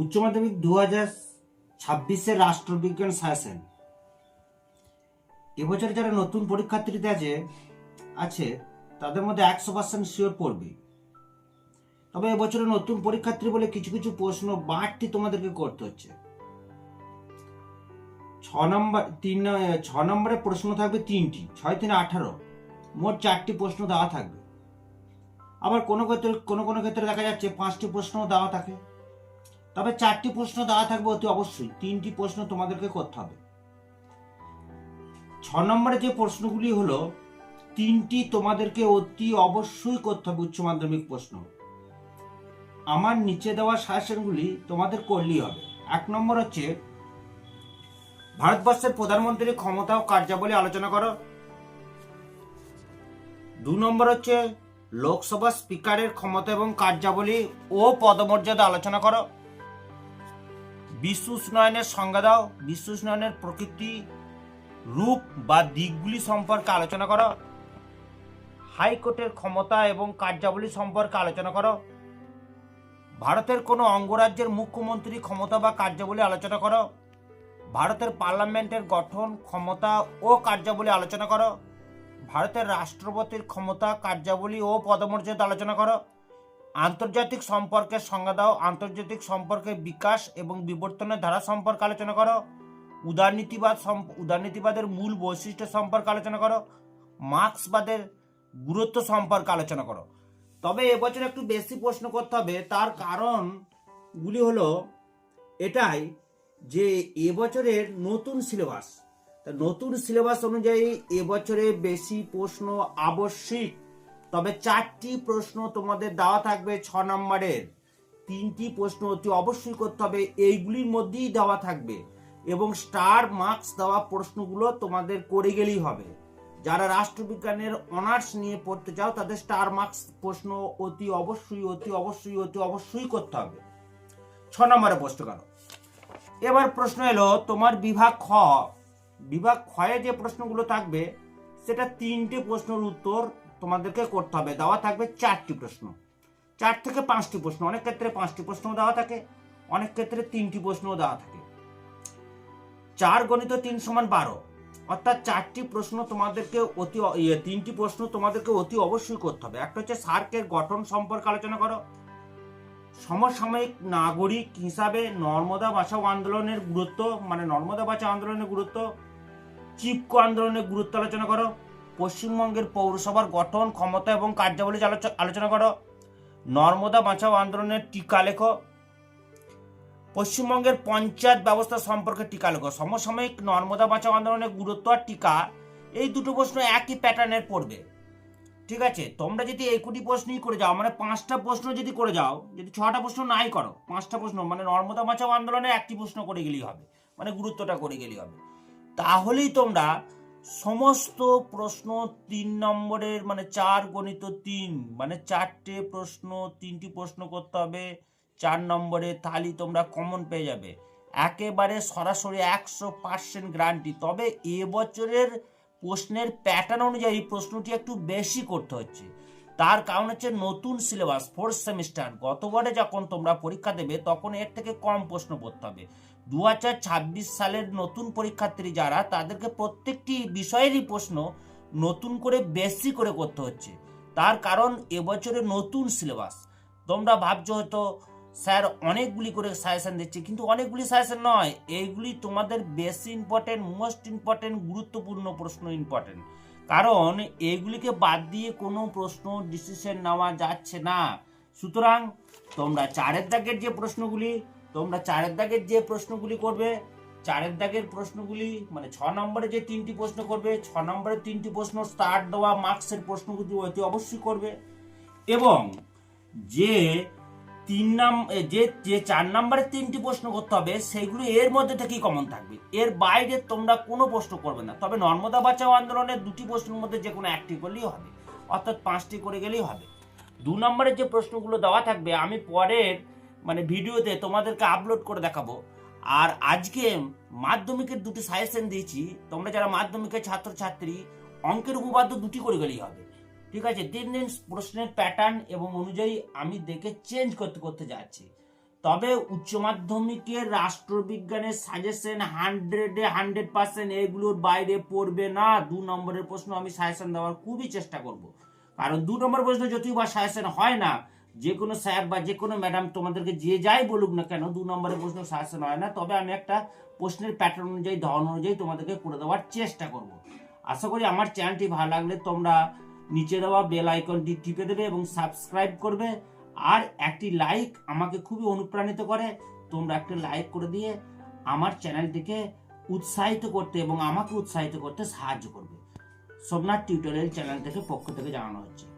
উচ্চ মাধ্যমিক দু হাজার ছাব্বিশের রাষ্ট্রবিজ্ঞান সায়াসেন এবছর যারা নতুন পরীক্ষার্থীতে আছে আছে, তাদের মধ্যে একশো পার্সেন্ট শিওর পড়বে। তবে এবছরে নতুন পরীক্ষার্থী বলে কিছু কিছু প্রশ্ন বাড়তি তোমাদেরকে করতে হচ্ছে। ছ নম্বর, তিন ছ নম্বরের প্রশ্ন থাকবে তিনটি, ছয়, তিন, আঠারো। মোট চারটি প্রশ্ন দেওয়া থাকবে। আবার কোনো ক্ষেত্রে, কোনো কোনো ক্ষেত্রে দেখা যাচ্ছে পাঁচটি প্রশ্ন দেওয়া থাকে। তবে চারটি প্রশ্ন দেওয়া থাকবে অতি অবশ্যই। তিনটি প্রশ্ন তোমাদেরকে করতে হবে। ছ নম্বরে যে প্রশ্নগুলি হলো, তিনটি তোমাদেরকে অতি অবশ্যই করতে হবে উচ্চ মাধ্যমিক প্রশ্ন। আমার নিচে দেওয়া সাজেশনগুলি তোমাদের করলেই হবে। এক নম্বর হচ্ছে, ভারতবর্ষের প্রধানমন্ত্রীর ক্ষমতা ও কার্যাবলী আলোচনা করো। দু নম্বর হচ্ছে, লোকসভা স্পিকারের ক্ষমতা এবং কার্যাবলী ও পদমর্যাদা আলোচনা করো। বিশ্ব উষ্ণায়নের সংজ্ঞা দাও। বিশ্ব উষ্ণায়নের প্রকৃতি, রূপ বা দিকগুলি সম্পর্কে আলোচনা করো। হাইকোর্টের ক্ষমতা এবং কার্যাবলী সম্পর্কে আলোচনা করো। ভারতের কোনো অঙ্গরাজ্যের মুখ্যমন্ত্রী ক্ষমতা বা কার্যাবলী আলোচনা করো। ভারতের পার্লামেন্টের গঠন, ক্ষমতা ও কার্যাবলী আলোচনা করো। ভারতের রাষ্ট্রপতির ক্ষমতা, কার্যাবলী ও পদমর্যাদা আলোচনা করো। আন্তর্জাতিক সম্পর্কের সংজ্ঞা দাও। আন্তর্জাতিক সম্পর্কের বিকাশ এবং বিবর্তনের ধারা সম্পর্কে আলোচনা করো। উদারনীতিবাদ উদারনীতিবাদের মূল বৈশিষ্ট্য সম্পর্কে আলোচনা করো। মার্ক্সবাদের গুরুত্ব সম্পর্কে আলোচনা করো। তবে এবছর একটু বেশি প্রশ্ন করতে হবে। তার কারণগুলি হলো এটাই যে এবছরের নতুন সিলেবাস, তা নতুন সিলেবাস অনুযায়ী এবছরে বেশি প্রশ্ন আবশ্যিক। তবে চারটি প্রশ্ন তোমাদের দেওয়া থাকবে ছ নম্বরের। তিনটি প্রশ্ন অতি অবশ্যই করতে হবে, এইগুলির মধ্যেই দেওয়া থাকবে এবং স্টার মার্কস দেওয়া প্রশ্নগুলো তোমাদের করে গেলেই হবে। যারা রাষ্ট্রবিজ্ঞানের অনার্স নিয়ে পড়তে চাও, তাদের স্টার মার্কস প্রশ্ন অতি অবশ্যই অতি অবশ্যই অতি অবশ্যই করতে হবে। ছ নম্বরে প্রশ্ন কেন এবার প্রশ্ন এলো, তোমার বিভাগ খ। বিভাগ ক্ষয়ে যে প্রশ্নগুলো থাকবে, সেটা তিনটে প্রশ্নের উত্তর তোমাদেরকে করতে হবে। দেওয়া থাকবে চারটি প্রশ্ন। চার থেকে পাঁচটি প্রশ্ন। অনেক ক্ষেত্রে পাঁচটি প্রশ্ন দেওয়া থাকে অনেক ক্ষেত্রে তিনটি প্রশ্নও দেওয়া থাকে। চার গণিত তিন সমান বারো। অর্থাৎ চারটি প্রশ্ন তোমাদেরকে অতি ইয়ে, তিনটি প্রশ্ন তোমাদেরকে অতি অবশ্যই করতে হবে। একটা হচ্ছে সার্কের গঠন সম্পর্কে আলোচনা করো। সমসাময়িক নাগরিক হিসাবে নর্মদা বাঁচাও আন্দোলনের গুরুত্ব মানে নর্মদা বাঁচাও আন্দোলনের গুরুত্ব চিপকো আন্দোলনের গুরুত্ব আলোচনা করো। পশ্চিমবঙ্গের পৌরসভার গঠন, ক্ষমতা এবং কার্যাবলী আলোচ- আলোচনা করো। নর্মদা বাঁচাও আন্দোলনের টিকা লেখো। পশ্চিমবঙ্গের পঞ্চায়েত ব্যবস্থা সম্পর্কে টিকা লেখো। সমসাময়িক নর্মদা বাঁচাও আন্দোলনের গুরুত্ব আর টিকা, এই দুটো প্রশ্ন একই প্যাটার্নের পড়বে। ঠিক আছে? তোমরা যদি এই কুটি প্রশ্নই করে যাও মানে পাঁচটা প্রশ্ন যদি করে যাও, যদি ছটা প্রশ্ন নাই করো, পাঁচটা প্রশ্ন মানে নর্মদা বাঁচাও আন্দোলনে একটি প্রশ্ন করে গেলেই হবে মানে গুরুত্বটা করে গেলেই হবে। তাহলেই তোমরা সমস্ত প্রশ্ন তিন নম্বরের মানে চার গণিত তিন মানে চারটে প্রশ্ন, তিনটি প্রশ্ন করতে হবে, চার নম্বরে তাহলে তোমরা কমন পেয়ে যাবে। একেবারে সরাসরি একশো পার্সেন্ট গ্রান্টি তবে এবছরের প্রশ্নের প্যাটার্ন অনুযায়ী প্রশ্নটি একটু বেশি করতে হচ্ছে। তার কারণ হচ্ছে নতুন সিলেবাস ফোর্থ সেমিস্টার গতবারে যখন তোমরা পরীক্ষা দেবে, তখন এর থেকে কম প্রশ্ন পড়তে হবে। দু হাজার ছাব্বিশ সালের নতুন পরীক্ষার্থী যারা, তাদেরকে প্রত্যেকটি বিষয়েরই প্রশ্ন নতুন করে, বেশি করে করতে হচ্ছে। তার কারণ এবছরে নতুন সিলেবাস তোমরা ভাবছ হয়তো, স্যার অনেকগুলি করে সাজেশন দিচ্ছে, কিন্তু অনেকগুলি সাজেশন নয়। এইগুলি তোমাদের বেশি ইম্পর্টেন্ট মোস্ট ইম্পর্টেন্ট গুরুত্বপূর্ণ প্রশ্ন ইম্পর্টেন্ট কারণ এইগুলিকে বাদ দিয়ে কোনো প্রশ্ন ডিসিশন নেওয়া যাচ্ছে না। সুতরাং তোমরা চারের দাগের যে প্রশ্নগুলি, তোমরা চারের দাগের যে প্রশ্নগুলি করবে, চারের দাগের প্রশ্নগুলি মানে ছ নম্বরে যে তিনটি প্রশ্ন করবে, ছ নম্বরে তিনটি প্রশ্ন স্টার্ট দেওয়া মার্কসের প্রশ্নগুলি অতি অবশ্যই করবে। এবং যে তিন নাম যে যে চার নম্বরে তিনটি প্রশ্ন করতে হবে সেইগুলো এর মধ্যে থেকেই কমন থাকবে। এর বাইরে তোমরা কোনো প্রশ্ন করবে না। তবে নর্মদা বাঁচাও আন্দোলনের দুটি প্রশ্নের মধ্যে যে কোনো একটি করলেই হবে। অর্থাৎ পাঁচটি করে গেলেই হবে। দু নম্বরের যে প্রশ্নগুলো দেওয়া থাকবে, আমি পরের মানে ভিডিওতে তোমাদেরকে আপলোড করে দেখাবো। আর আজকে মাধ্যমিকের দুটি সাজেশন দিয়েছি। তোমরা যারা মাধ্যমিকের ছাত্রছাত্রী, অঙ্কের উপপাদ্য দুটি করে গেলেই হবে। ঠিক আছে, দিন দিন প্রশ্নের প্যাটার্ন এবং অনুযায়ী আমি দেখে চেঞ্জ করতে করতে যাচ্ছি। তবে উচ্চ মাধ্যমিকের রাষ্ট্রবিজ্ঞানের সাজেশন হান্ড্রেডে হান্ড্রেড পার্সেন্ট এগুলোর বাইরে পড়বে না। দু নম্বরের প্রশ্ন আমি সাজেশন দেওয়ার খুবই চেষ্টা করব। কারণ দু নম্বর প্রশ্ন যদিও বা সাজেশন হয় না, যে কোনো স্যার বা যে কোনো ম্যাডাম তোমাদেরকে যে যাই বলুক না কেন, দু নম্বরের প্রশ্ন সাজেশন হয় না। তবে আমি একটা প্রশ্নের প্যাটার্ন অনুযায়ী, ধরন অনুযায়ী তোমাদেরকে করে দেওয়ার চেষ্টা করব। আশা করি আমার চ্যানেলটি ভালো লাগলে তোমরা নিচে দেওয়া বেল আইকনটি টিপে দেবে এবং সাবস্ক্রাইব করবে। আর একটি লাইক আমাকে খুবই অনুপ্রাণিত করে। তোমরা একটা লাইক করে দিয়ে আমার চ্যানেলটিকে উৎসাহিত করতে এবং আমাকে উৎসাহিত করতে সাহায্য করবে। সোমনাথ টিউটোরিয়াল চ্যানেল থেকে পক্ষ থেকে জানানো হচ্ছে।